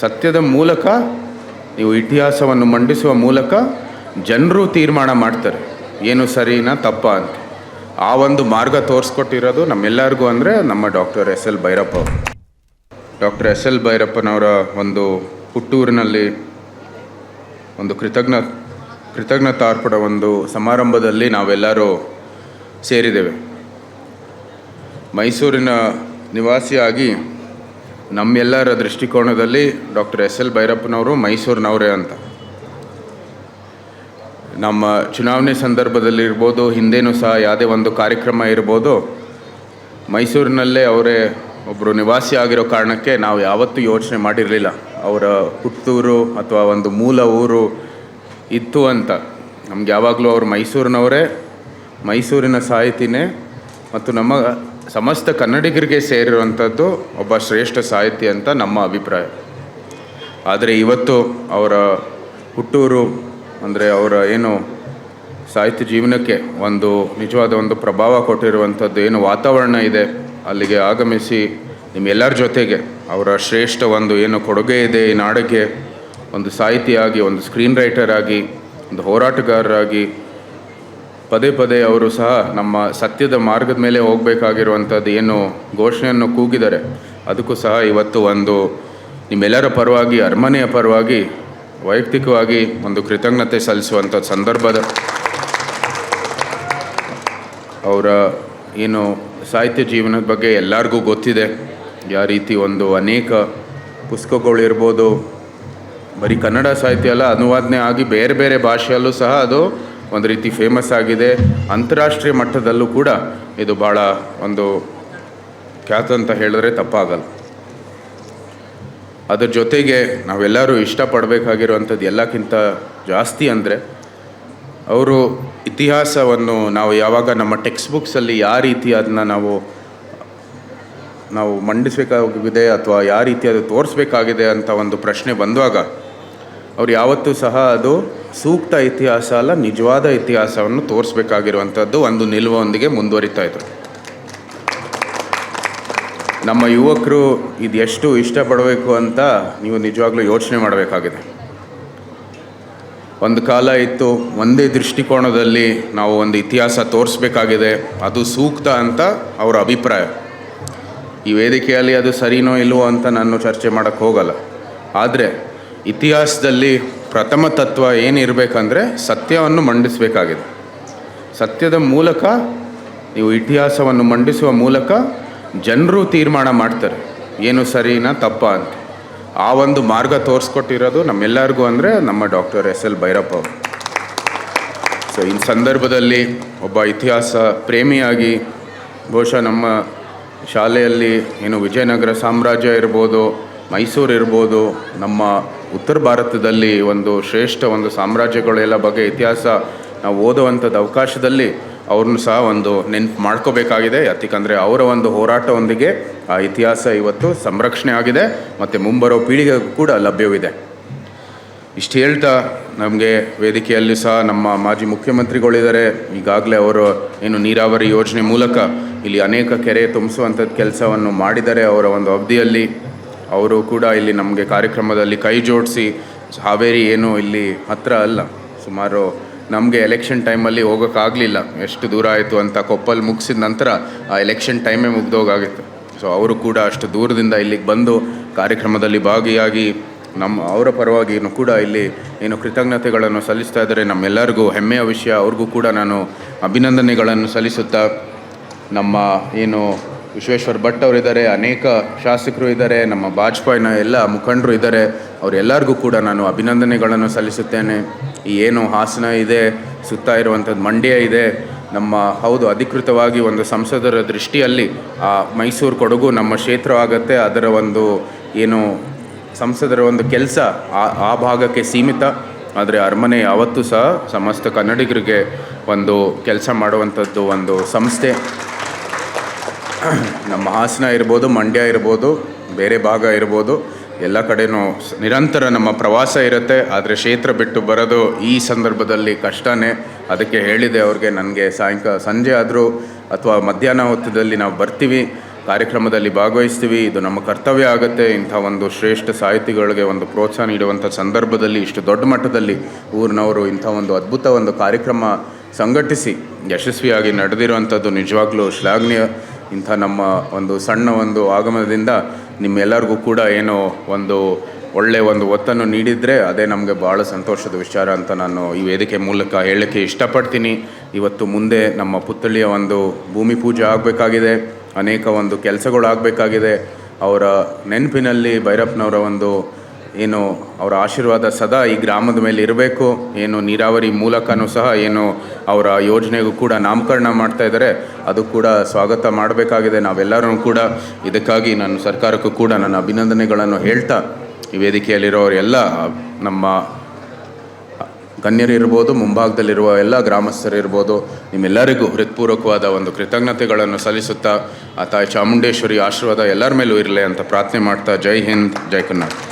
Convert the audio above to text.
ಸತ್ಯದ ಮೂಲಕ, ನೀವು ಇತಿಹಾಸವನ್ನು ಮಂಡಿಸುವ ಮೂಲಕ ಜನರು ತೀರ್ಮಾನ ಮಾಡ್ತಾರೆ. ಏನು ಸರಿನಾ ತಪ್ಪ ಅಂತ. ಆ ಒಂದು ಮಾರ್ಗ ತೋರಿಸ್ಕೊಟ್ಟಿರೋದು ನಮ್ಮೆಲ್ಲರಿಗೂ ಅಂದರೆ ನಮ್ಮ doctor S L Bhyrappa doctor S L ಭೈರಪ್ಪನವರ ಒಂದು ಹುಟ್ಟೂರಿನಲ್ಲಿ ಒಂದು ಕೃತಜ್ಞ, ಕೃತಜ್ಞತಾರ್ಪಣ ಒಂದು ಸಮಾರಂಭದಲ್ಲಿ ನಾವೆಲ್ಲರೂ ಸೇರಿದ್ದೇವೆ. ಮೈಸೂರಿನ ನಿವಾಸಿಯಾಗಿ ನಮ್ಮೆಲ್ಲರ ದೃಷ್ಟಿಕೋನದಲ್ಲಿ ಡಾಕ್ಟರ್ ಎಸ್ ಎಲ್ ಭೈರಪ್ಪನವರು ಮೈಸೂರಿನವರೇ ಅಂತ. ನಮ್ಮ ಚುನಾವಣೆ ಸಂದರ್ಭದಲ್ಲಿ ಇರ್ಬೋದು, ಹಿಂದೇನೂ ಸಹ ಯಾವುದೇ ಒಂದು ಕಾರ್ಯಕ್ರಮ ಇರ್ಬೋದು, ಮೈಸೂರಿನಲ್ಲೇ ಅವರೇ ಒಬ್ಬರು ನಿವಾಸಿ ಆಗಿರೋ ಕಾರಣಕ್ಕೆ ನಾವು ಯಾವತ್ತೂ ಯೋಚನೆ ಮಾಡಿರಲಿಲ್ಲ. ಅವರ ಹುಟ್ಟೂರು ಅಥವಾ ಒಂದು ಮೂಲ ಊರು ಇತ್ತು ಅಂತ. ನಮ್ಗೆ ಯಾವಾಗಲೂ ಅವರು ಮೈಸೂರಿನವರೇ, ಮೈಸೂರಿನ ಸಾಹಿತಿನೇ ಮತ್ತು ನಮ್ಮ ಸಮಸ್ತ ಕನ್ನಡಿಗರಿಗೆ ಸೇರಿರುವಂಥದ್ದು ಒಬ್ಬ ಶ್ರೇಷ್ಠ ಸಾಹಿತಿ ಅಂತ ನಮ್ಮ ಅಭಿಪ್ರಾಯ. ಆದರೆ ಇವತ್ತು ಅವರ ಹುಟ್ಟೂರು ಅಂದರೆ ಅವರ ಏನು ಸಾಹಿತ್ಯ ಜೀವನಕ್ಕೆ ಒಂದು ನಿಜವಾದ ಒಂದು ಪ್ರಭಾವ ಕೊಟ್ಟಿರುವಂಥದ್ದು ಏನು ವಾತಾವರಣ ಇದೆ, ಅಲ್ಲಿಗೆ ಆಗಮಿಸಿ ನಿಮ್ಮೆಲ್ಲರ ಜೊತೆಗೆ ಅವರ ಶ್ರೇಷ್ಠ ಒಂದು ಏನು ಕೊಡುಗೆ ಇದೆ, ಈ ನಾಡಿಗೆ ಒಂದು ಸಾಹಿತಿಯಾಗಿ, ಒಂದು ಸ್ಕ್ರೀನ್ ರೈಟರ್ ಆಗಿ, ಒಂದು ಹೋರಾಟಗಾರರಾಗಿ ಪದೇ ಪದೇ ಅವರು ಸಹ ನಮ್ಮ ಸತ್ಯದ ಮಾರ್ಗದ ಮೇಲೆ ಹೋಗಬೇಕಾಗಿರುವಂಥದ್ದು ಏನು ಘೋಷಣೆಯನ್ನು ಕೂಗಿದ್ದಾರೆ ಅದಕ್ಕೂ ಸಹ ಇವತ್ತು ಒಂದು ನಿಮ್ಮೆಲ್ಲರ ಪರವಾಗಿ, ಅರಮನೆಯ ಪರವಾಗಿ, ವೈಯಕ್ತಿಕವಾಗಿ ಒಂದು ಕೃತಜ್ಞತೆ ಸಲ್ಲಿಸುವಂಥ ಸಂದರ್ಭದ ಅವರ ಏನು ಸಾಹಿತ್ಯ ಜೀವನದ ಬಗ್ಗೆ ಎಲ್ಲರಿಗೂ ಗೊತ್ತಿದೆ. ಯಾವ ರೀತಿ ಒಂದು ಅನೇಕ ಪುಸ್ತಕಗಳಿರ್ಬೋದು ಬರೀ ಕನ್ನಡ ಸಾಹಿತ್ಯ ಅಲ್ಲ, ಅನುವಾದನೆ ಆಗಿ ಬೇರೆ ಬೇರೆ ಭಾಷೆಯಲ್ಲೂ ಸಹ ಅದು ಒಂದು ರೀತಿ ಫೇಮಸ್ ಆಗಿದೆ. ಅಂತಾರಾಷ್ಟ್ರೀಯ ಮಟ್ಟದಲ್ಲೂ ಕೂಡ ಇದು ಭಾಳ ಒಂದು ಖ್ಯಾತ ಅಂತ ಹೇಳಿದ್ರೆ ತಪ್ಪಾಗಲ್ಲ. ಅದರ ಜೊತೆಗೆ ನಾವೆಲ್ಲರೂ ಇಷ್ಟಪಡಬೇಕಾಗಿರುವಂಥದ್ದು ಎಲ್ಲಕ್ಕಿಂತ ಜಾಸ್ತಿ ಅಂದರೆ ಅವರು ಇತಿಹಾಸವನ್ನು ನಾವು ಯಾವಾಗ ನಮ್ಮ ಟೆಕ್ಸ್ಟ್ ಬುಕ್ಸಲ್ಲಿ ಯಾವ ರೀತಿ ಅದನ್ನ ನಾವು ನಾವು ಮಂಡಿಸಬೇಕಾಗಿದೆ ಅಥವಾ ಯಾವ ರೀತಿ ಅದು ತೋರಿಸ್ಬೇಕಾಗಿದೆ ಅಂತ ಒಂದು ಪ್ರಶ್ನೆ ಬಂದಾಗ ಅವ್ರು ಯಾವತ್ತೂ ಸಹ ಅದು ಸೂಕ್ತ ಇತಿಹಾಸ ಅಲ್ಲ, ನಿಜವಾದ ಇತಿಹಾಸವನ್ನು ತೋರಿಸ್ಬೇಕಾಗಿರುವಂಥದ್ದು ಒಂದು ನಿಲುವೊಂದಿಗೆ ಮುಂದುವರಿತಾ ನಮ್ಮ ಯುವಕರು ಇದು ಎಷ್ಟು ಇಷ್ಟಪಡಬೇಕು ಅಂತ ನೀವು ನಿಜವಾಗ್ಲೂ ಯೋಚನೆ ಮಾಡಬೇಕಾಗಿದೆ. ಒಂದು ಕಾಲ ಇತ್ತು, ಒಂದೇ ದೃಷ್ಟಿಕೋನದಲ್ಲಿ ನಾವು ಒಂದು ಇತಿಹಾಸ ತೋರಿಸ್ಬೇಕಾಗಿದೆ, ಅದು ಸೂಕ್ತ ಅಂತ ಅವರ ಅಭಿಪ್ರಾಯ. ಈ ವೇದಿಕೆಯಲ್ಲಿ ಅದು ಸರಿನೋ ಇಲ್ವೋ ಅಂತ ನಾನು ಚರ್ಚೆ ಮಾಡೋಕ್ಕೆ ಹೋಗಲ್ಲ. ಆದರೆ ಇತಿಹಾಸದಲ್ಲಿ ಪ್ರಥಮ ತತ್ವ ಏನಿರಬೇಕಂದ್ರೆ ಸತ್ಯವನ್ನು ಮಂಡಿಸಬೇಕಾಗಿದೆ. ಸತ್ಯದ ಮೂಲಕ ನೀವು ಇತಿಹಾಸವನ್ನು ಮಂಡಿಸುವ ಮೂಲಕ ಜನರು ತೀರ್ಮಾನ ಮಾಡ್ತಾರೆ. ಏನು ಸರಿನಾ ತಪ್ಪ ಅಂತ. ಆ ಒಂದು ಮಾರ್ಗ ತೋರಿಸ್ಕೊಟ್ಟಿರೋದು ನಮ್ಮೆಲ್ಲರಿಗೂ ಅಂದರೆ ನಮ್ಮ ಡಾಕ್ಟರ್ ಎಸ್ ಎಲ್ ಭೈರಪ್ಪ ಅವರು. ಸೊ ಈ ಸಂದರ್ಭದಲ್ಲಿ ಒಬ್ಬ ಇತಿಹಾಸ ಪ್ರೇಮಿಯಾಗಿ ಬಹುಶಃ ನಮ್ಮ ಶಾಲೆಯಲ್ಲಿ ಏನು ವಿಜಯನಗರ ಸಾಮ್ರಾಜ್ಯ ಇರ್ಬೋದು ಮೈಸೂರು ಇರ್ಬೋದು ನಮ್ಮ ಉತ್ತರ ಭಾರತದಲ್ಲಿ ಒಂದು ಶ್ರೇಷ್ಠ ಒಂದು ಸಾಮ್ರಾಜ್ಯಗಳೆಲ್ಲ ಬಗ್ಗೆ ಇತಿಹಾಸ ನಾವು ಓದುವಂಥದ್ದು ಅವಕಾಶದಲ್ಲಿ ಅವ್ರನ್ನೂ ಸಹ ಒಂದು ನೆನ್ಪು ಮಾಡ್ಕೋಬೇಕಾಗಿದೆ. ಯಾಕಂದರೆ ಅವರ ಒಂದು ಹೋರಾಟವೊಂದಿಗೆ ಆ ಇತಿಹಾಸ ಇವತ್ತು ಸಂರಕ್ಷಣೆ ಆಗಿದೆ ಮತ್ತು ಮುಂಬರೋ ಪೀಳಿಗೆಗೂ ಕೂಡ ಲಭ್ಯವಿದೆ. ಇಷ್ಟು ಹೇಳ್ತಾ ನಮಗೆ ವೇದಿಕೆಯಲ್ಲಿ ಸಹ ನಮ್ಮ ಮಾಜಿ ಮುಖ್ಯಮಂತ್ರಿಗಳಿದ್ದಾರೆ. ಈಗಾಗಲೇ ಅವರು ಏನು ನೀರಾವರಿ ಯೋಜನೆ ಮೂಲಕ ಇಲ್ಲಿ ಅನೇಕ ಕೆರೆ ತುಂಬಿಸುವಂಥದ್ದು ಕೆಲಸವನ್ನು ಮಾಡಿದ್ದಾರೆ ಅವರ ಒಂದು ಅವಧಿಯಲ್ಲಿ. ಅವರು ಕೂಡ ಇಲ್ಲಿ ನಮಗೆ ಕಾರ್ಯಕ್ರಮದಲ್ಲಿ ಕೈ ಜೋಡಿಸಿ, ಹಾವೇರಿ ಏನು ಇಲ್ಲಿ ಹತ್ತಿರ ಅಲ್ಲ. ಸುಮಾರು ನಮಗೆ ಎಲೆಕ್ಷನ್ ಟೈಮಲ್ಲಿ ಹೋಗೋಕ್ಕಾಗಲಿಲ್ಲ. ಎಷ್ಟು ದೂರ ಆಯಿತು ಅಂತ ಕೊಪ್ಪಲ್ ಮುಗಿಸಿದ ನಂತರ ಆ ಎಲೆಕ್ಷನ್ ಟೈಮೇ ಮುಗ್ದೋಗಾಗಿತ್ತು. ಸೊ ಅವರು ಕೂಡ ಅಷ್ಟು ದೂರದಿಂದ ಇಲ್ಲಿಗೆ ಬಂದು ಕಾರ್ಯಕ್ರಮದಲ್ಲಿ ಭಾಗಿಯಾಗಿ ನಮ್ಮ ಅವರ ಪರವಾಗಿ ಕೂಡ ಇಲ್ಲಿ ಏನು ಕೃತಜ್ಞತೆಗಳನ್ನು ಸಲ್ಲಿಸ್ತಾ ಇದ್ದಾರೆ. ನಮ್ಮೆಲ್ಲರಿಗೂ ಹೆಮ್ಮೆಯ ವಿಷಯ. ಅವ್ರಿಗೂ ಕೂಡ ನಾನು ಅಭಿನಂದನೆಗಳನ್ನು ಸಲ್ಲಿಸುತ್ತಾ ನಮ್ಮ ಏನು ವಿಶ್ವೇಶ್ವರ್ ಭಟ್ ಅವರಿದ್ದಾರೆ, ಅನೇಕ ಶಾಸಕರು ಇದ್ದಾರೆ, ನಮ್ಮ ಬಾಜಪೇಯಿನ ಎಲ್ಲ ಮುಖಂಡರು ಇದ್ದಾರೆ. ಅವರೆಲ್ಲರಿಗೂ ಕೂಡ ನಾನು ಅಭಿನಂದನೆಗಳನ್ನು ಸಲ್ಲಿಸುತ್ತೇನೆ. ಈ ಏನು ಹಾಸನ ಇದೆ, ಸುತ್ತ ಇರುವಂಥದ್ದು ಮಂಡ್ಯ ಇದೆ, ನಮ್ಮ ಹೌದು ಅಧಿಕೃತವಾಗಿ ಒಂದು ಸಂಸದರ ದೃಷ್ಟಿಯಲ್ಲಿ ಆ ಮೈಸೂರು ಕೊಡಗು ನಮ್ಮ ಕ್ಷೇತ್ರ ಆಗುತ್ತೆ ಅದರ ಒಂದು ಏನು ಸಂಸದರ ಒಂದು ಕೆಲಸ ಆ ಆ ಭಾಗಕ್ಕೆ ಸೀಮಿತ. ಆದರೆ ಅರಮನೆ ಯಾವತ್ತೂ ಸಹ ಸಮಸ್ತ ಕನ್ನಡಿಗರಿಗೆ ಒಂದು ಕೆಲಸ ಮಾಡುವಂಥದ್ದು ಒಂದು ಸಂಸ್ಥೆ. ನಮ್ಮ ಹಾಸನ ಇರ್ಬೋದು, ಮಂಡ್ಯ ಇರ್ಬೋದು, ಬೇರೆ ಭಾಗ ಇರ್ಬೋದು, ಎಲ್ಲ ಕಡೆನೂ ನಿರಂತರ ನಮ್ಮ ಪ್ರವಾಸ ಇರುತ್ತೆ. ಆದರೆ ಕ್ಷೇತ್ರ ಬಿಟ್ಟು ಬರೋದು ಈ ಸಂದರ್ಭದಲ್ಲಿ ಕಷ್ಟನೇ. ಅದಕ್ಕೆ ಹೇಳಿದೆ ಅವ್ರಿಗೆ, ನನಗೆ ಸಾಯಂಕಾಲ ಸಂಜೆ ಆದರೂ ಅಥವಾ ಮಧ್ಯಾಹ್ನ ಹೊತ್ತದಲ್ಲಿ ನಾವು ಬರ್ತೀವಿ. ಕಾರ್ಯಕ್ರಮದಲ್ಲಿ ಭಾಗವಹಿಸ್ತೀವಿ. ಇದು ನಮ್ಮ ಕರ್ತವ್ಯ ಆಗುತ್ತೆ. ಇಂಥ ಒಂದು ಶ್ರೇಷ್ಠ ಸಾಹಿತಿಗಳಿಗೆ ಒಂದು ಪ್ರೋತ್ಸಾಹ ನೀಡುವಂಥ ಸಂದರ್ಭದಲ್ಲಿ, ಇಷ್ಟು ದೊಡ್ಡ ಮಟ್ಟದಲ್ಲಿ ಊರಿನವರು ಇಂಥ ಒಂದು ಅದ್ಭುತ ಒಂದು ಕಾರ್ಯಕ್ರಮ ಸಂಘಟಿಸಿ, ಯಶಸ್ವಿಯಾಗಿ ನಡೆದಿರುವಂಥದ್ದು ನಿಜವಾಗ್ಲೂ ಶ್ಲಾಘನೀಯ. ಇಂಥ ನಮ್ಮ ಒಂದು ಸಣ್ಣ ಒಂದು ಆಗಮನದಿಂದ ನಿಮ್ಮೆಲ್ಲರಿಗೂ ಕೂಡ ಏನು ಒಂದು ಒಳ್ಳೆ ಒಂದು ಒತ್ತನ್ನು ನೀಡಿದರೆ ಅದೇ ನಮಗೆ ಭಾಳ ಸಂತೋಷದ ವಿಚಾರ ಅಂತ ನಾನು ಈ ವೇದಿಕೆ ಮೂಲಕ ಹೇಳಕ್ಕೆ ಇಷ್ಟಪಡ್ತೀನಿ. ಇವತ್ತು ಮುಂದೆ ನಮ್ಮ ಪುತ್ಥಳಿಯ ಒಂದು ಭೂಮಿ ಪೂಜೆ ಆಗಬೇಕಾಗಿದೆ. ಅನೇಕ ಒಂದು ಕೆಲಸಗಳು ಆಗಬೇಕಾಗಿದೆ ಅವರ ನೆನಪಿನಲ್ಲಿ ಭೈರಪ್ಪನವರ ಒಂದು ಏನು ಅವರ ಆಶೀರ್ವಾದ ಸದಾ ಈ ಗ್ರಾಮದ ಮೇಲೆ ಇರಬೇಕು. ಏನು ನೀರಾವರಿ ಮೂಲಕನೂ ಸಹ ಏನು ಅವರ ಯೋಜನೆಗೂ ಕೂಡ ನಾಮಕರಣ ಮಾಡ್ತಾ ಇದ್ದಾರೆ. ಅದು ಕೂಡ ಸ್ವಾಗತ ಮಾಡಬೇಕಾಗಿದೆ. ನಾವೆಲ್ಲರೂ ಕೂಡ ಇದಕ್ಕಾಗಿ ನಾನು ಸರ್ಕಾರಕ್ಕೂ ಕೂಡ ನನ್ನ ಅಭಿನಂದನೆಗಳನ್ನು ಹೇಳ್ತಾ ಈ ವೇದಿಕೆಯಲ್ಲಿರೋರೆಲ್ಲ ನಮ್ಮ ಗಣ್ಯರಿರ್ಬೋದು ಮುಂಭಾಗದಲ್ಲಿರುವ ಎಲ್ಲ ಗ್ರಾಮಸ್ಥರಿರ್ಬೋದು ನಿಮ್ಮೆಲ್ಲರಿಗೂ ಹೃತ್ಪೂರ್ವಕವಾದ ಒಂದು ಕೃತಜ್ಞತೆಗಳನ್ನು ಸಲ್ಲಿಸುತ್ತಾ, ಆ ತಾಯಿ ಚಾಮುಂಡೇಶ್ವರಿ ಆಶೀರ್ವಾದ ಎಲ್ಲರ ಮೇಲೂ ಇರಲಿ ಅಂತ ಪ್ರಾರ್ಥನೆ ಮಾಡ್ತಾ ಜೈ ಹಿಂದ್, ಜೈ ಕರ್ನಾಟಕ.